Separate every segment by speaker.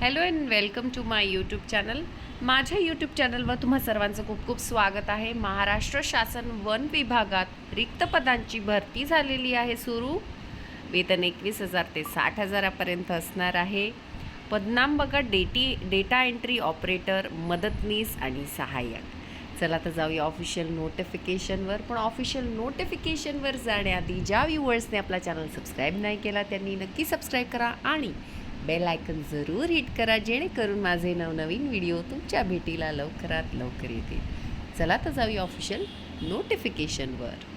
Speaker 1: Hello and welcome to my YouTube channel माझ्या YouTube चॅनलवर तुम्हा सर्वांचं खूप खूप स्वागत आहे. महाराष्ट्र शासन वन विभागात रिक्त पदांची भरती झालेली आहे सुरू. वेतन एकवीस हजार ते साठ हजारापर्यंत असणार आहे. पदनाम बघा डेटी डेटा एंट्री ऑपरेटर मदतनीस आणि सहाय्यक. चला तर जाऊया ऑफिशियल नोटिफिकेशनवर पण ऑफिशियल नोटिफिकेशनवर जाण्याआधी ज्या व्ह्युअर्सने आपला चॅनल सबस्क्राईब नाही केला त्यांनी नक्की सबस्क्राईब करा आणि बेल आयकन जरूर हिट करा जेणेकरून माझे नवनवीन व्हिडिओ तुमच्या भेटीला लवकरात लवकर येतील. चला तर जाऊया ऑफिशियल नोटिफिकेशनवर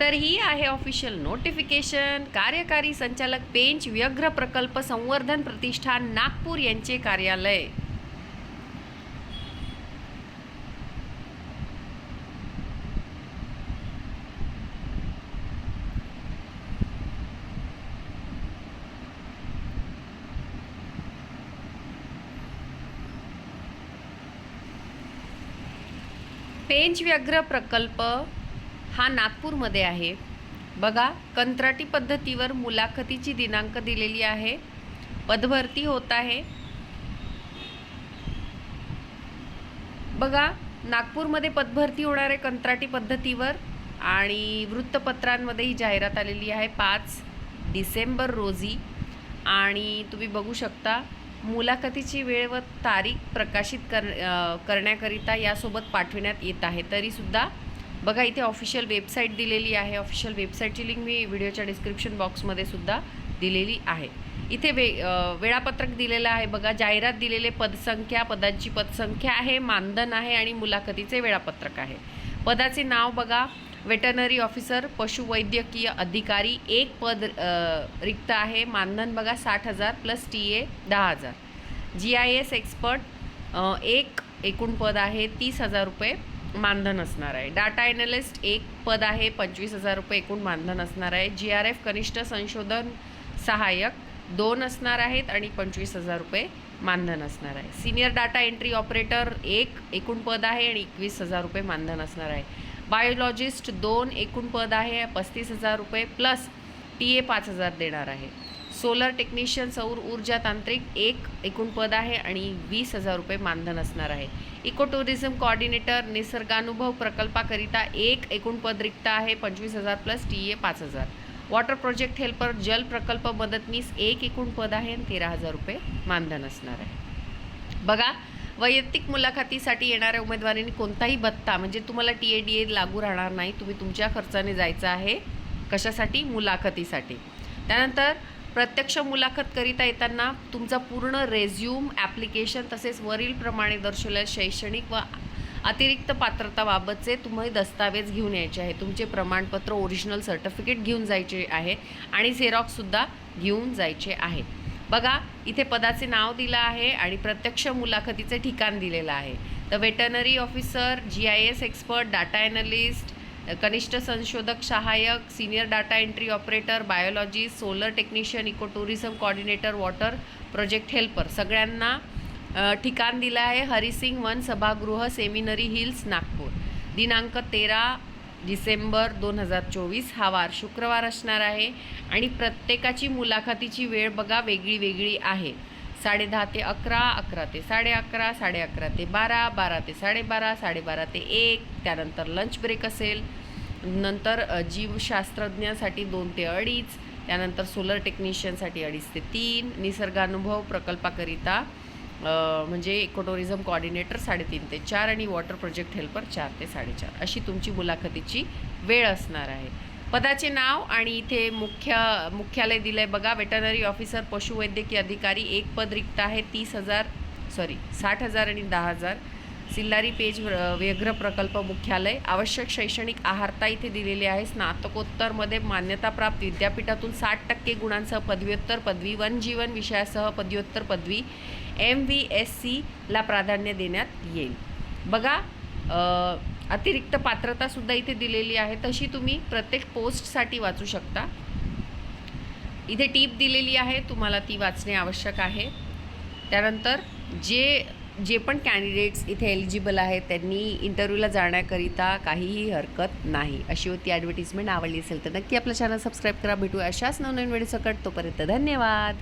Speaker 1: तर ही आहे ऑफिशियल नोटिफिकेशन कार्यकारी संचालक पेंच व्यग्र प्रकल्प संवर्धन प्रतिष्ठान नागपूर यांचे कार्यालय. पेंच व्याघ्र प्रकल्प हा नागपूरमध्ये आहे. बघा कंत्राटी पद्धतीवर मुलाखतीची दिनांक दिलेली आहे. पदभरती होत आहे. बघा नागपूरमध्ये पदभरती होणार आहे कंत्राटी पद्धतीवर आणि वृत्तपत्रांमध्ये ही जाहिरात आलेली आहे पाच डिसेंबर रोजी. आणि तुम्ही बघू शकता मुलाखतीची वेळ व तारीख प्रकाशित कर करण्याकरिता यासोबत पाठविण्यात येत आहे. तरीसुद्धा बघा इथे ऑफिशियल वेबसाईट दिलेली आहे. ऑफिशियल वेबसाईटची लिंक मी व्हिडिओच्या डिस्क्रिप्शन बॉक्समध्ये सुद्धा दिलेली आहे. इथे वे वेळापत्रक दिलेलं आहे बघा. जाहिरात दिलेले पदसंख्या पदांची पदसंख्या आहे मानधन आहे आणि मुलाखतीचे वेळापत्रक आहे. पदाचे नाव बघा. वेटनरी ऑफिसर पशुवैद्यकीय अधिकारी एक पद रिक्त आहे. मानधन बघा साठ हजार प्लस टी ए दहा हजार. जी आय एस एक्सपर्ट एक एकूण पद आहे तीस हजार रुपये मानधन असणार आहे. डाटा ॲनालिस्ट एक पद आहे पंचवीस हजार रुपये एकूण मानधन असणार आहे. जी आर एफ कनिष्ठ संशोधन सहाय्यक दोन असणार आहेत आणि पंचवीस हजार रुपये मानधन असणार आहे. सिनियर डाटा एंट्री ऑपरेटर एक एकूण पद आहे आणि एकवीस हजार रुपये मानधन असणार आहे. बायोलॉजिस्ट दोन एकूण पद आहे पस्तीस हजार रुपये प्लस टी ए पाच हजार देणार आहे. सोलर टेक्निशियन सौर ऊर्जा तांत्रिक एक एकूण पद आहे आणि वीस हजार रुपये मानधन असणार आहे. इको टुरिझम कॉर्डिनेटर निसर्गानुभव प्रकल्पाकरिता एक एकूण पद रिक्त आहे पंचवीस हजार प्लस टी ए पाच हजार. वॉटर प्रोजेक्ट हेल्पर जल प्रकल्प मदतनीस एक एकूण पद आहे आणि तेरा हजार रुपये मानधन असणार आहे. बघा वैयक्तिक मुलाखतीसाठी येणाऱ्या उमेदवारांनी कोणताही भत्ता म्हणजे तुम्हाला टी ए डी ए लागू राहणार नाही तुम्ही तुमच्या खर्चाने जायचं आहे कशासाठी? मुलाखतीसाठी. त्यानंतर प्रत्यक्ष मुलाखत करिता येताना तुमचा पूर्ण रेझ्यूम ॲप्लिकेशन तसेच वरीलप्रमाणे दर्शवलेल्या शैक्षणिक व अतिरिक्त पात्रताबाबतचे तुम्ही दस्तावेज घेऊन यायचे आहे. तुमचे प्रमाणपत्र ओरिजिनल सर्टिफिकेट घेऊन जायचे आहे आणि झेरॉक्ससुद्धा घेऊन जायचे आहे. बघा इथे पदाचे नाव दिलं आहे आणि प्रत्यक्ष मुलाखतीचे ठिकाण दिलेलं आहे. तर veterinary officer G I S expert data analyst कनिष्ठ संशोधक सहाय्यक senior data entry operator biologist solar technician eco tourism coordinator water project helper सगळ्यांना ठिकाण दिलं आहे. हरिसिंग वन सभागृह सेमिनरी हिल्स नागपूर. दिनांक तेरा डिसेंबर दोन हजार चोवीस हा वार शुक्रवार असणार आहे आणि प्रत्येकाची मुलाखतीची वेळ बघा वेगळी वेगळी आहे. साडेदहा ते अकरा अकरा ते साडे अकरा साडे अकरा ते बारा बारा ते साडेबारा साडेबारा ते एक त्यानंतर लंच ब्रेक असेल. नंतर जीवशास्त्रज्ञासाठी दोन ते अडीच त्यानंतर सोलर टेक्निशियनसाठी अडीच ते तीन निसर्गानुभव प्रकल्पाकरिता म्हणजे इकोटुरिझम कॉर्डिनेटर साडेतीन ते चार आणि वॉटर प्रोजेक्ट हेल्पर चार ते साडेचार. अशी तुमची मुलाखतीची वेळ असणार आहे. पदाचे नाव आणि इथे मुख्य मुख्यालय दिलं आहे बघा. वेटनरी ऑफिसर पशुवैद्यकीय अधिकारी एक पद रिक्त आहे तीस हजार सॉरी साठ हजार आणि दहा हजार. सिल्लारी पेज व्र- व्यग्र प्रकल्प मुख्यालय आवश्यक शैक्षणिक आहारता इथे दिलेली आहे. स्नातकोत्तरमध्ये मान्यताप्राप्त विद्यापीठातून साठ टक्के गुणांसह पदव्युत्तर पदवी वन जीवन विषयासह पदव्युत्तर पदवी एम व्ही एस सीला प्राधान्य देण्यात येईल. बघा अतिरिक्त पात्रतासुद्धा इथे दिलेली आहे. तशी तुम्ही प्रत्येक पोस्टसाठी वाचू शकता. इथे टीप दिलेली आहे. तुम्हाला ती वाचणे आवश्यक आहे. त्यानंतर जे जे पण कॅन्डिडेट्स इथे एलिजिबल आहेत त्यांनी इंटरव्ह्यूला जाण्याकरिता काहीही हरकत नाही. अशी होती ॲडव्हर्टिजमेंट आवडली असेल तर नक्की आपलं चॅनल सबस्क्राईब करा. भेटू अशाच नवनवीन वेळी सकट. तोपर्यंत धन्यवाद.